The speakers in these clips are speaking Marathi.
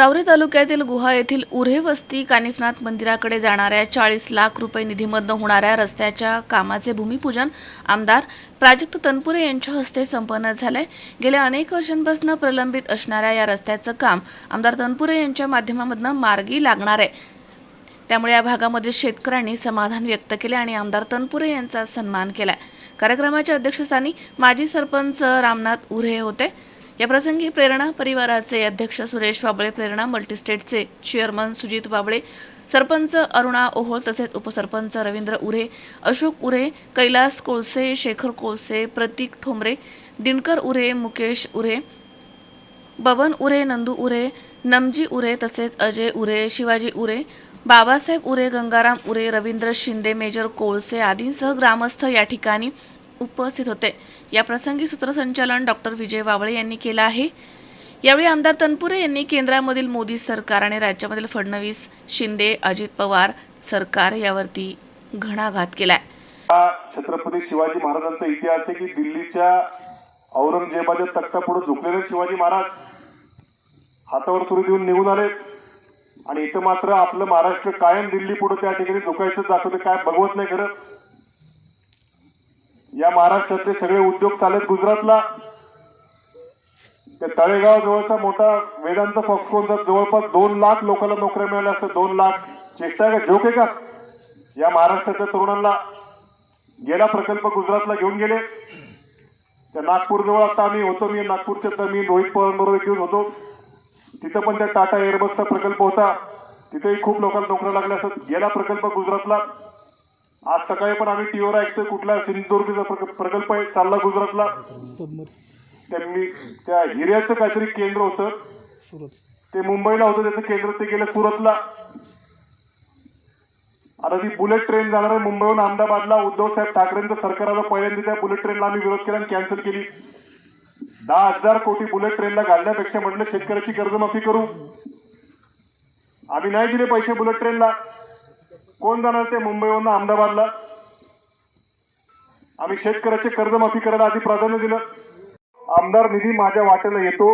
रावरी तालुक्यातील गुहा येथील उरे वस्ती कानिफनाथ मंदिराकडे जाणाऱ्या चाळीस लाख रुपये निधीमधनं होणाऱ्या रस्त्याच्या कामाचे भूमिपूजन आमदार प्राजक्त तनपुरे यांच्या हस्ते संपन्न झालंय. गेल्या अनेक वर्षांपासून प्रलंबित असणाऱ्या या रस्त्याचं काम आमदार तनपुरे यांच्या माध्यमामधनं मार्गी लागणार आहे. त्यामुळे या भागामधील शेतकऱ्यांनी समाधान व्यक्त केले आणि आमदार तनपुरे यांचा सन्मान केलाय. कार्यक्रमाच्या अध्यक्षस्थानी माजी सरपंच रामनाथ उरे होते. या प्रसंगी प्रेरणा परिवाराचे अध्यक्ष सुरेश वाबळे प्रेरणा मल्टीस्टेटचे चेअरमन सुजित वाबळे सरपंच अरुणा ओहोळ तसेच उपसरपंच रवींद्र उरे अशोक उरे कैलास कोळसे शेखर कोळसे प्रतीक ठोंबरे दिनकर उरे मुकेश उरे बबन उरे नंदू उरे नमजी उरे तसेच अजय उरे शिवाजी उरे बाबासाहेब उरे गंगाराम उरे रवींद्र शिंदे मेजर कोळसे आदींसह ग्रामस्थ या ठिकाणी उपस्थित होते. या प्रसंगी सूत्रसंचालन डॉक्टर विजय वावळे यांनी केलं आहे. यावेळी आमदार तनपुरे यांनी केंद्रामधील मोदी सरकार आणि राज्यामधील फडणवीस शिंदे अजित पवार सरकार यावरती घणाघात केलाय. छत्रपती शिवाजी महाराजांचा इतिहास आहे की दिल्लीच्या औरंगजेबाच्या तख्ता पुढे झुकलेले शिवाजी महाराज हातावर तुरी देऊन निघून आले. आणि इथं मात्र आपलं महाराष्ट्र कायम दिल्ली पुढे त्या ठिकाणी झुकायचं दाखवते काय बघवत नाही खरं. या महाराष्ट्रातले सगळे उद्योग चालत गुजरातला. त्या तळेगाव जवळचा मोठा वेदांत फॉक्सकॉनचा जवळपास दोन लाख लोकांना नोकऱ्या मिळाल्या असं दोन लाख चेष्टा आहे का? जोक आहे का? या महाराष्ट्रातल्या तरुणांना गेला प्रकल्प गुजरातला घेऊन गेले. त्या नागपूरजवळ आता आम्ही होतो मी नागपूरच्या तर मी रोहित पवारांबरोबर घेऊन होतो. तिथं पण त्या टाटा एअरबसचा प्रकल्प होता. तिथेही खूप लोकांना नोकऱ्या लागल्या असत. गेला प्रकल्प गुजरातला. आज सकाळी पण आम्ही टीव्हीवर ऐकतोय कुठला सिंधुदुर्गचा प्रक- प्रकल्प आहे चालला गुजरातला. त्यांनी त्या हिऱ्याचं काहीतरी केंद्र होतं. ते मुंबईला होतं त्याचं केंद्र ते गेलं सुरतला. आता ती बुलेट ट्रेन जाणार आहे मुंबईहून अहमदाबादला. उद्धव साहेब ठाकरेंचं सरकार आलं पहिल्यांदा त्या बुलेट ट्रेनला आम्ही विरोध केला आणि कॅन्सल केली. दहा हजार कोटी बुलेट ट्रेनला घालण्यापेक्षा म्हटलं शेतकऱ्याची कर्जमाफी करू. आम्ही नाही दिले पैसे बुलेट ट्रेनला. कोण जाणार ते मुंबईवरून अहमदाबादला? आम्ही शेतकऱ्याचे कर्जमाफी करायला आधी प्राधान्य दिलं. आमदार निधी माझ्या वाट्याला येतो.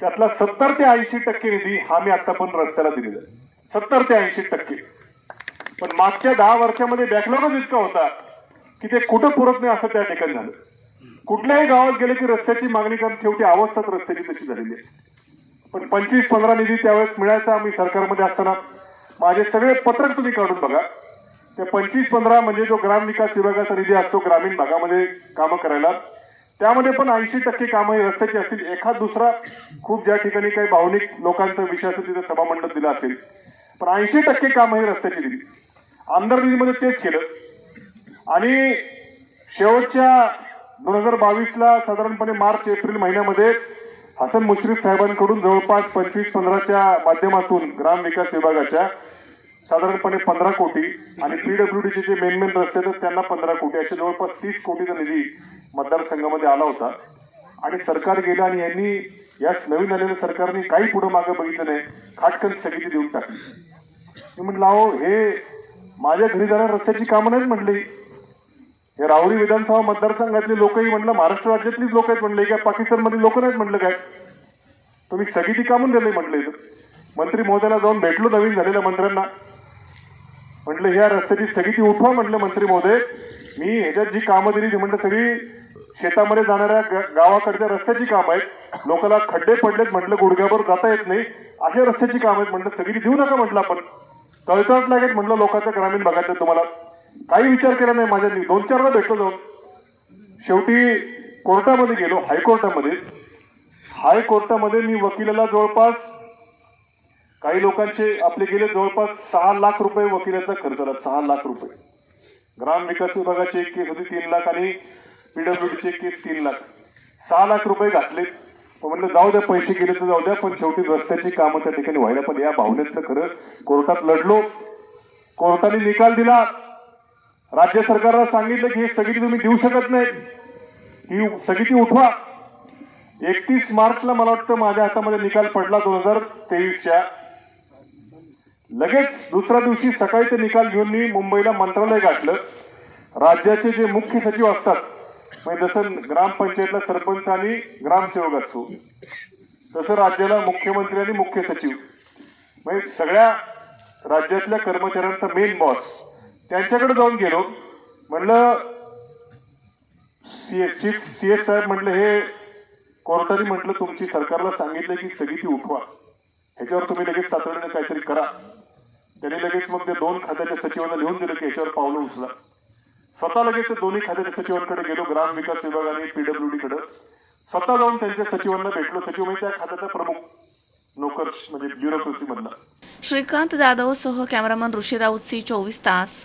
त्यातला सत्तर ते ऐंशी टक्के निधी हा मी पण रस्त्याला दिलेला सत्तर ते ऐंशी टक्के. पण मागच्या दहा वर्षामध्ये बॅकलॉगच इतका होता की ते कुठं पुरत नाही असं त्या ठिकाणी झालं. कुठल्याही गावात गेले की रस्त्याची मागणी करून शेवटी अवस्थाच रस्त्याची तशी झालेली आहे. पण पंचवीस पंधरा निधी त्यावेळेस मिळायचा आम्ही सरकारमध्ये असताना माझे सगळे पत्रक तुम्ही काढून बघा. ते पंचवीस पंधरा म्हणजे जो ग्राम विकास विभागाचा निधी असतो ग्रामीण भागामध्ये कामं करायला. त्यामध्ये पण ऐंशी टक्के कामं ही रस्त्याची असतील. एखाद दुसरा खूप ज्या ठिकाणी काही भावनिक लोकांचा विषय असेल तिथे सभामंडप दिलं असेल पण ऐंशी टक्के कामं ही रस्त्याची दिली. आमदार निधीमध्ये तेच केलं. आणि शेवटच्या दोन हजार बावीसला साधारणपणे मार्च एप्रिल महिन्यामध्ये हसन मुश्रीफ साहेबांकडून जवळपास पंचवीस पंधराच्या माध्यमातून ग्राम विकास विभागाच्या साधारणपणे पंधरा कोटी आणि पीडब्ल्यूडीचे जे मेन मेन रस्ते आहेत त्यांना पंधरा कोटी असे जवळपास तीस कोटीचा निधी मतदारसंघामध्ये आला होता. आणि सरकार गेलं आणि यांनी या नवीन आलेल्या सरकारने काही पुढे मागे बघितलं नाही खाटकन स्थगिती देऊन टाकली. मी म्हटलं अहो हे माझ्या घरी जाणाऱ्या रस्त्याची कामं नाहीच म्हटली. राहुरी विधानसभा मतदारसंघातले लोकही म्हणलं महाराष्ट्र राज्यातलीच लोक आहेत म्हणले काय पाकिस्तानमधली लोक नाहीत म्हणलं काय? तुम्ही स्थगिती कामून दिली म्हटलं इथं. मंत्री महोदयाला जाऊन भेटलो नवीन झालेल्या मंत्र्यांना. म्हटलं ह्या रस्त्याची स्थगिती उठवा म्हटलं मंत्री महोदय. मी ह्याच्यात जी कामं दिली ती म्हटलं सगळी शेतामध्ये जाणाऱ्या गावाकडच्या रस्त्याची कामं आहेत. लोकांना खड्डे पडलेत म्हटलं गुडघ्यावर जाता येत नाही. अशा रस्त्याची कामं आहेत म्हटलं सगळी देऊ नका म्हटलं आपण. तळतळत लागेल म्हटलं लोकांच्या ग्रामीण भागातल्या तुम्हाला. काही विचार केला नाही माझ्या दोन चारदा भेटलो जाऊन. शेवटी कोर्टामध्ये गेलो हायकोर्टामध्ये. हायकोर्टामध्ये मी वकिलाला जवळपास काही लोकांचे आपले गेले जवळपास सहा लाख रुपये वकिलाचा खर्च आला सहा लाख रुपये. ग्राम विकास विभागाची एक केस होती तीन लाख आणि पीडब्ल्यूडीची एक केस तीन लाख. सहा लाख रुपये घातले. म्हणलं जाऊ द्या पैसे गेले तर जाऊ द्या पण शेवटी रस्त्याची कामं त्या ठिकाणी व्हायला पण या भावनेतलं खरं कोर्टात लढलो. कोर्टाने निकाल दिला. राज्य सरकारला सांगितलं की हे स्थगिती तुम्ही देऊ शकत नाही ही स्थगिती उठवा. एकतीस मार्चला मला वाटतं माझ्या हातामध्ये निकाल पडला दोन हजार तेवीसच्या. लगेच दुसऱ्या दिवशी सकाळी ते निकाल घेऊन मी मुंबईला मंत्रालय गाठलं. राज्याचे जे मुख्य सचिव असतात म्हणजे जसं ग्रामपंचायतला सरपंच आणि ग्रामसेवक असतो तसं राज्याला मुख्यमंत्री आणि मुख्य सचिव. म्हणजे सगळ्या राज्यातल्या कर्मचाऱ्यांचा मेन बॉस. त्यांच्याकडे जाऊन गेलो. म्हणलं सी चीफ सी एस साहेब म्हटलं हे कोर्टाने म्हटलं तुमची सरकारला सांगितलं की स्थगिती उठवा. ह्याच्यावर तुम्ही लगेच तातडीने काहीतरी करा. त्यांनी लगेच मग ते दोन खात्याच्या सचिवांना लिहून दिलं की याच्यावर पावलं उचला. स्वतः लगेच ते दोन्ही खात्याच्या सचिवांकडे गेलो ग्राम विकास विभाग आणि पीडब्ल्यूडी कडे स्वतः जाऊन त्यांच्या सचिवांना भेटलो. सचिव म्हणजे त्या खात्याचा प्रमुख नोकर म्हणजे ब्युरोक्रेसी मधला. श्रीकांत जाधव सह कॅमेरामन ऋषी राऊत सी चोवीस तास.